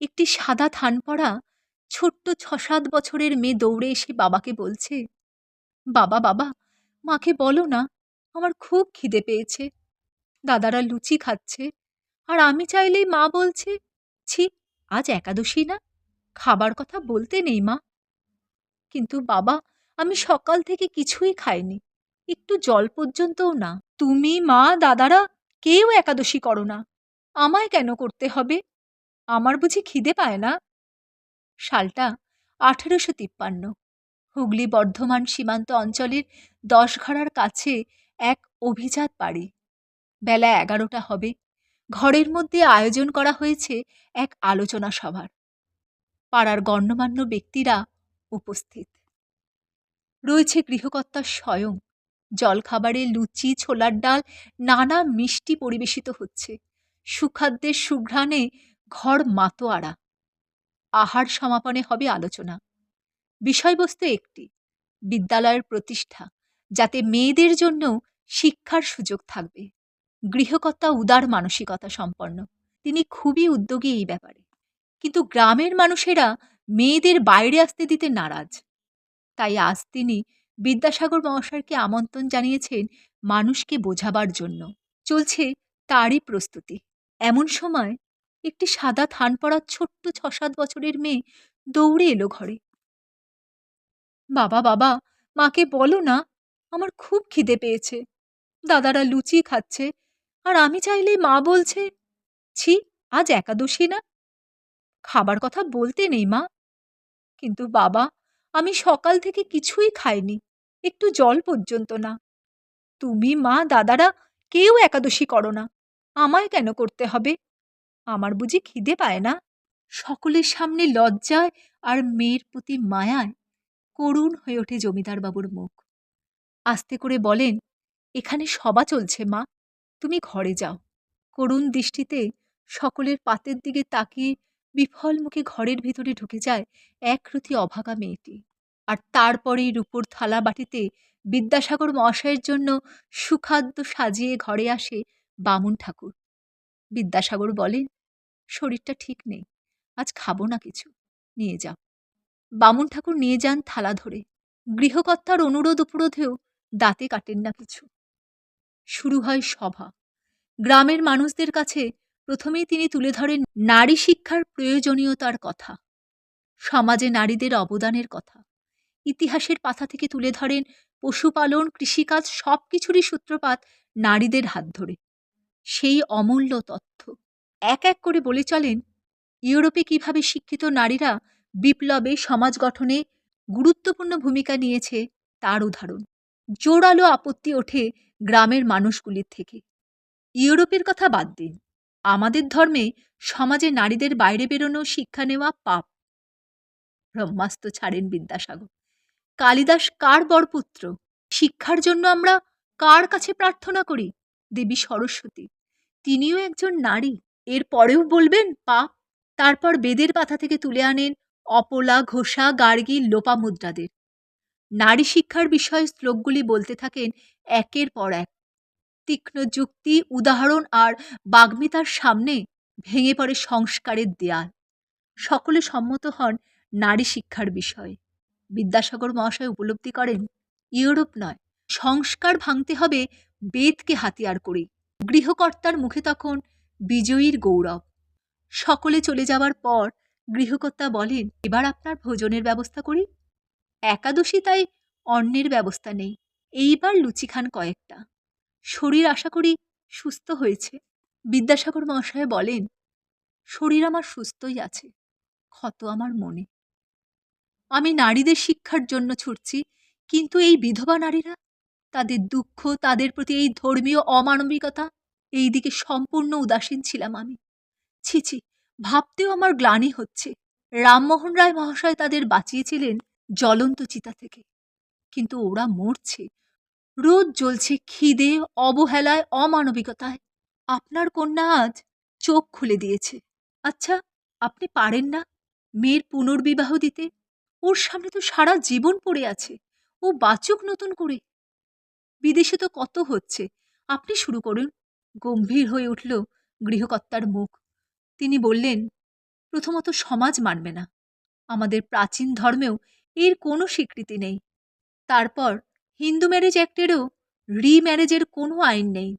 একটি সাদা থান পরা ছোট্ট ছ সাত বছরের মেয়ে দৌড়ে এসে বাবাকে বলছে, বাবা বাবা, মাকে বলো না, আমার খুব খিদে পেয়েছে। দাদারা লুচি খাচ্ছে আর আমি চাইলেই মা বলছে, ছি, আজ একাদশী না, খাবার কথা বলতে নেই মা। কিন্তু বাবা, আমি সকাল থেকে কিছুই খাইনি, একটু জল পর্যন্তও না। তুমি, মা, দাদারা, কেউ একাদশী করো না। আমায় কেন করতে হবে? আমার বুঝি খিদে পায় না? সালটা আঠেরোশো তিপ্পান্ন। হুগলি বর্ধমান সীমান্ত অঞ্চলের দশঘরার কাছে এক অভিজাত বাড়ি। বেলা এগারোটা হবে। ঘরের মধ্যে আয়োজন করা হয়েছে এক আলোচনা সভার। পাড়ার গণ্যমান্য ব্যক্তিরা উপস্থিত। রয়েছে গৃহকর্তা স্বয়ং। জলখাবারে লুচি, ছোলার ডাল, নানা মিষ্টি পরিবেশিত হচ্ছে। সুখাদ্যের সুঘ্রাণে ঘর মাতোয়ারা। আহার সমাপনে হবে আলোচনা। বিষয়বস্তু একটি, বিদ্যালয়ের প্রতিষ্ঠা, যাতে মেয়েদের জন্য শিক্ষার সুযোগ থাকবে। গৃহকর্তা উদার মানসিকতা সম্পন্ন। তিনি খুবই উদ্যোগী এই ব্যাপারে। কিন্তু গ্রামের মানুষেরা মেয়েদের বাইরে আসতে দিতে নারাজ। তাই আজ তিনি বিদ্যাসাগর মহাশয়কে আমন্ত্রণ জানিয়েছেন মানুষকে বোঝাবার জন্য। চলছে তারই প্রস্তুতি। এমন সময় একটি সাদা থান পড়া ছোট্ট ছ সাত বছরের মেয়ে দৌড়ে এলো ঘরে। বাবা বাবা, মাকে বলো না, আমার খুব খিদে পেয়েছে। দাদারা লুচি খাচ্ছে, আর আমি চাইলে মা বলছে, ছি, আজ একাদশী না? খাবার কথা বলতে নেই মা। কিন্তু বাবা, আমি সকাল থেকে কিছুই খাইনি, একটু জল পর্যন্ত না। তুমি, মা, দাদারা কেউ একাদশী করো না। আমায় কেন করতে হবে? আমার বুঝি খিদে পায় না? সকলের সামনে লজ্জায় আর মেয়ের প্রতি মায়ায় করুণ হয়ে ওঠে জমিদার বাবুর মুখ। আস্তে করে বলেন, এখানে সবা চলছে, মা। তুমি ঘরে যাও। করুণ দৃষ্টিতে সকলের পাতের দিকে তাকিয়ে বিফল মুখে ঘরের ভিতরে ঢুকে যায় একরতি অভাগা মেয়েটি। আর তারপরেই রূপোর থালা বাটিতে বিদ্যাসাগর মহাশয়ের জন্য সুখাদ্য সাজিয়ে ঘরে আসে বামুন ঠাকুর। বিদ্যাসাগর বলেন শরীরটা ঠিক নেই। আজ খাব না কিছু। নিয়ে যাও। বামুন ঠাকুর নিয়ে যান থালা ধরে। গৃহকর্তার অনুরোধ উপরোধেও দাঁতে কাটেন না কিছু। শুরু হয় সভা। গ্রামের মানুষদের কাছে প্রথমেই তিনি তুলে ধরেন নারী শিক্ষার প্রয়োজনীয়তার কথা। সমাজে নারীদের অবদানের কথা। ইতিহাসের পাতা থেকে তুলে ধরেন পশুপালন, কৃষিকাজ সব কিছুরই সূত্রপাত নারীদের হাত ধরে। সেই অমূল্য তথ্য। এক এক করে বলে চলেন, ইউরোপে কীভাবে শিক্ষিত নারীরা বিপ্লবে সমাজ গঠনে গুরুত্বপূর্ণ ভূমিকা নিয়েছে তার উদাহরণ। জোরালো আপত্তি ওঠে গ্রামের মানুষগুলির থেকে। ইউরোপের কথা বাদ দিন, আমাদের ধর্মে সমাজে নারীদের বাইরে বেরোনো শিক্ষা নেওয়া পাপ। ব্রহ্মাস্ত্র ছাড়েন বিদ্যাসাগর। কালিদাস কার বরপুত্র? শিক্ষার জন্য আমরা কার কাছে প্রার্থনা করি? দেবী সরস্বতী। তিনিও একজন নারী। এর পরেও বলবেন, পাপ। তারপর বেদের পাতা থেকে তুলে আনেন অপলা, ঘোষা, গার্গী লোপামুদ্রাদের নারী শিক্ষার বিষয়ে শ্লোকগুলি বলতে থাকেন একের পর এক। তীক্ষ্ণ যুক্তি, উদাহরণ আর বাগ্মিতার সামনে ভেঙে পড়ে সংস্কারের দেয়াল। সকলে সম্মত হন নারী শিক্ষার বিষয়ে। বিদ্যাসাগর মহাশয় উপলব্ধি করেন, ইউরোপ নয়, সংস্কার ভাঙতে হবে বেদকে হাতিয়ার করে গৃহকর্তার মুখে তখন বিজয়ীর গৌরব। সকলে চলে যাওয়ার পর গৃহকর্তা বলেন, এবার আপনার ভোজনের ব্যবস্থা করি। একাদশী তাই অন্নের ব্যবস্থা নেই, এইবার লুচি খান কয়েকটা। শরীর আশা করি সুস্থ হয়েছে। বিদ্যাসাগর মহাশয় বলেন, শরীর আমার সুস্থই আছে, ক্ষত আমার মনে। আমি নারীদের শিক্ষার জন্য ছুটছি, কিন্তু এই বিধবা নারীরা, তাদের দুঃখ, তাদের প্রতি এই ধর্মীয় অমানবিকতা এই দিকে সম্পূর্ণ উদাসীন ছিলাম আমি। ছি ছি, ভাবতেও আমার গ্লানি হচ্ছে। রামমোহন রায় মহাশয় তাদের বাঁচিয়েছিলেন জ্বলন্ত চিতা থেকে। কিন্তু ওরা মরছে। রোদ জ্বলছে খিদে, অবহেলায়, অমানবিকতায়। আপনার কন্যা আজ চোখ খুলে দিয়েছে। আচ্ছা আপনি পারেন না মেয়ের পুনর্বিবাহ দিতে? ওর সামনে তো সারা জীবন পড়ে আছে। ও বাচুক নতুন করে। বিদেশে তো কত হচ্ছে? আপনি শুরু করুন। গম্ভীর হয়ে উঠল গৃহকর্তার মুখ। তিনি বললেন, প্রথমত সমাজ মানবে না। আমাদের প্রাচীন ধর্মেও এর কোনো স্বীকৃতি নেই। তারপর হিন্দু ম্যারেজ অ্যাক্টেরও রিম্যারেজের কোনো আইন নেই।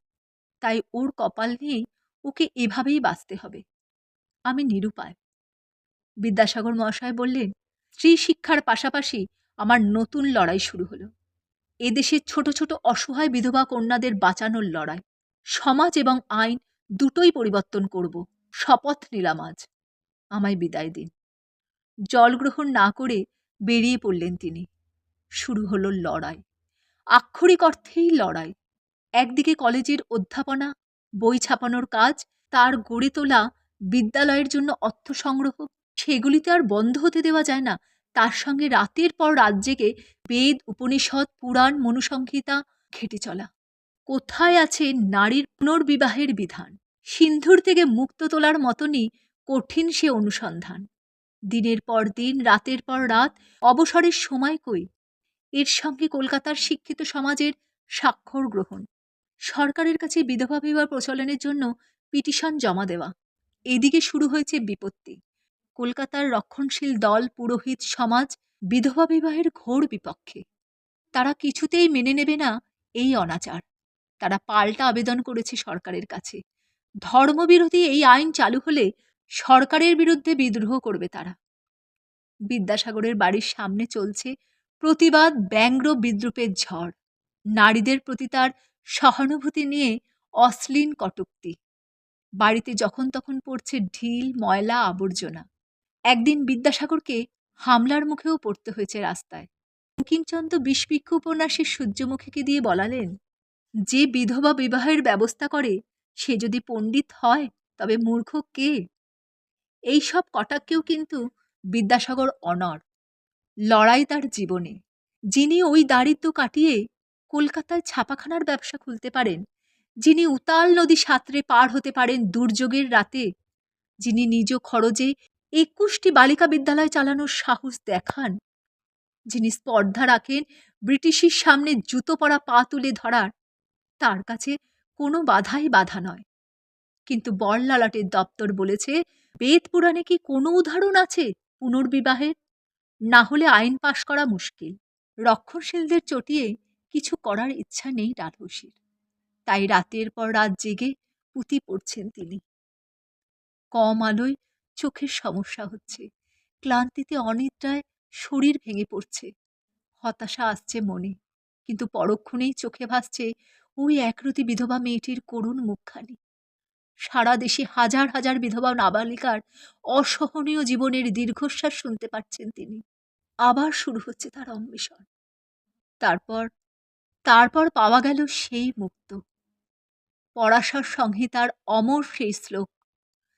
তাই ওর কপাল নিয়েই ওকে এভাবেই বাঁচতে হবে। আমি নিরুপায়। বিদ্যাসাগর মহাশয় বললেন, স্ত্রী শিক্ষার পাশাপাশি আমার নতুন লড়াই শুরু হলো। এদেশের ছোট ছোট অসহায় বিধবা কন্যাদের বাঁচানোর লড়াই। সমাজ এবং আইন দুটোই পরিবর্তন করব। শপথ নিলাম আজ। আমায় বিদায় দিন। জল গ্রহণ না করে বেরিয়ে পড়লেন তিনি। শুরু হলো লড়াই। আক্ষরিক অর্থেই লড়াই। একদিকে কলেজের অধ্যাপনা, বই ছাপানোর কাজ, তার গড়ে তোলা, বিদ্যালয়ের জন্য অর্থ সংগ্রহ সেগুলিতে আর বন্ধ হতে দেওয়া যায় না। তার সঙ্গে রাতের পর রাত জেগে বেদ, উপনিষদ, পুরাণ, মনুসংহিতা খেটে চলা। কোথায় আছে নারীর পুনর্বিবাহের বিধান? সিন্ধুর থেকে মুক্ত তোলার মতনই কঠিন সে অনুসন্ধান। দিনের পর দিন, রাতের পর রাত, অবসরের সময় কই? এর সঙ্গে কলকাতার শিক্ষিত সমাজের স্বাক্ষর গ্রহণ। সরকারের কাছে বিধবা বিবাহ প্রচলনের জন্য পিটিশন জমা দেওয়া। এদিকে শুরু হয়েছে বিপত্তি। কলকাতার রক্ষণশীল দল, পুরোহিত সমাজ, বিধবা বিবাহের ঘোর বিপক্ষে। তারা কিছুতেই মেনে নেবে না এই অনাচার। তারা পাল্টা আবেদন করেছে সরকারের কাছে। ধর্মবিরোধী এই আইন চালু হলে সরকারের বিরুদ্ধে বিদ্রোহ করবে তারা। বিদ্যাসাগরের বাড়ির সামনে চলছে প্রতিবাদ ব্যঙ্গ্র বিদ্রুপের ঝড়। নারীদের প্রতি তার সহানুভূতি নিয়ে অশ্লীল কটুক্তি। বাড়িতে যখন তখন পড়ছে ঢিল, ময়লা, আবর্জনা। একদিন বিদ্যাসাগরকে হামলার মুখেও পড়তে হয়েছে রাস্তায়। বঙ্কিমচন্দ্র বিষবিক্ষ উপন্যাসের সূর্যমুখীকে দিয়ে বলালেন যে বিধবা বিবাহের ব্যবস্থা করে, সে যদি পণ্ডিত হয়, তবে মূর্খ কে? এই সব কটাক্কেও কিন্তু বিদ্যাসাগর অনর লড়াই তার জীবনে। যিনি ওই দারিদ্র কাটিয়ে কলকাতায় ছাপাখানার ব্যবসা খুলতে পারেন, যিনি উতাল নদী সাঁতরে পার হতে পারেন দুর্যোগের রাতে, যিনি নিজ খরচে একুশটি বালিকা বিদ্যালয় চালানোর সাহস দেখান, যিনি স্পর্ধা রাখেন ব্রিটিশের সামনে জুতো পরা পা তুলে ধরার তার কাছে কোনো বাধাই বাধা নয়। কিন্তু বরলালাটের দপ্তর বলেছে, বেদ পুরাণে কি কোনো উদাহরণ আছে পুনর্বিবাহের? না হলে আইন পাশ করা মুশকিল। রক্ষণশীলদের চটিয়ে কিছু করার ইচ্ছা নেই রাধসীর তাই রাতের পর রাত জেগে পুঁতি পড়ছেন তিনি। কম আলোয় চোখের সমস্যা হচ্ছে। ক্লান্তিতে অনিদ্রায় শরীর ভেঙে পড়ছে। হতাশা আসছে মনে। কিন্তু পরক্ষণেই চোখে ভাসছে ওই একরতি বিধবা মেয়েটির করুণ মুখখানি। সারা দেশে হাজার হাজার বিধবা নাবালিকার অসহনীয় জীবনের দীর্ঘশ্বাস শুনতে পাচ্ছেন তিনি। আবার শুরু হচ্ছে তার অন্বেষণ। তারপর তারপর পাওয়া গেল সেই মুক্ত। পরাশর সংহিতার অমর সেই শ্লোক,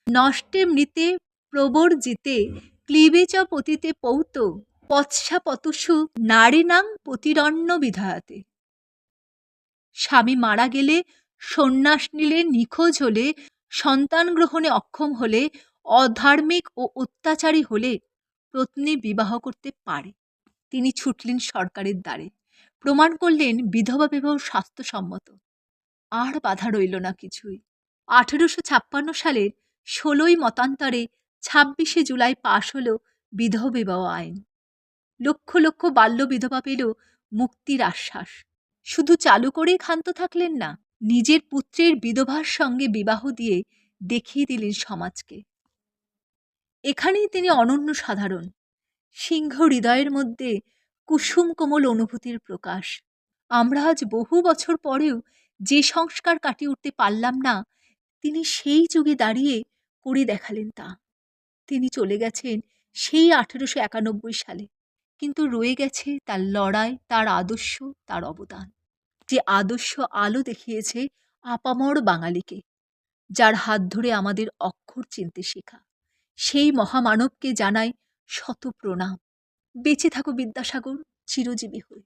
নষ্টে মৃতে প্রবর্জিতে ক্লিবে চ পতিতে পৌত, পৎসা পতুষু নারীনাং প্রতিরণ্য বিধায়াতে স্বামী মারা গেলে সন্ন্যাস নিলে নিখোঁজ হলে, সন্তান গ্রহণে অক্ষম হলে, অধার্মিক ও অত্যাচারী হলে পত্নী বিবাহ করতে পারে। তিনি ছুটলেন সরকারের দ্বারে। প্রমাণ করলেন বিধবা বিবাহ স্বাস্থ্যসম্মত। আর বাধা রইল না কিছুই। আঠেরোশো ছাপ্পান্ন সালের ষোলোই মতান্তরে ছাব্বিশে জুলাই পাশ হল বিধবা বিবাহ আইন। লক্ষ লক্ষ বাল্য বিধবা পেল মুক্তির আশ্বাস। শুধু চালু করেই ক্ষান্ত থাকলেন না, নিজের পুত্রের বিধবার সঙ্গে বিবাহ দিয়ে দেখিয়ে দিলেন সমাজকে। এখানেই তিনি অনন্য সাধারণ। সিংহ হৃদয়ের মধ্যে কুসুম কোমল অনুভূতির প্রকাশ। আমরা আজ বহু বছর পরেও যে সংস্কার কাটিয়ে উঠতে পারলাম না, তিনি সেই যুগে দাঁড়িয়ে করে দেখালেন তা। তিনি চলে গেছেন সেই আঠেরোশো একানব্বই সালে, কিন্তু রয়ে গেছে তার লড়াই, তার আদর্শ, তার অবদান। যে আদর্শ আলো দেখিয়েছে আপামর বাঙালিকে, যার হাত ধরে আমাদের অক্ষর চিনতে শেখা। সেই মহামানবকে জানাই শত প্রণাম। বেঁচে থাকো বিদ্যাসাগর, চিরজীবী হয়ে।